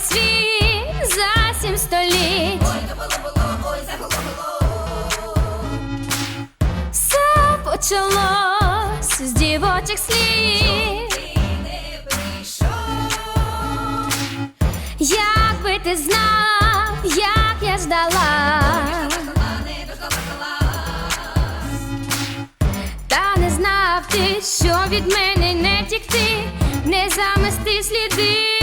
світ за сім століть. Ой, Все почалось з дівочих слів. Як би ти знав, як я ждала. Та не знав ти, що від мене не тікти, не замести сліди.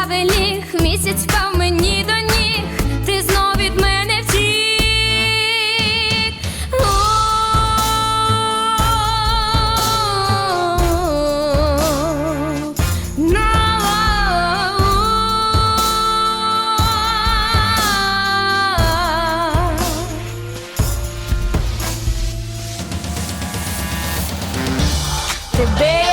Трави місяць впав мені до ніг, ти знов від мене втік. Тебе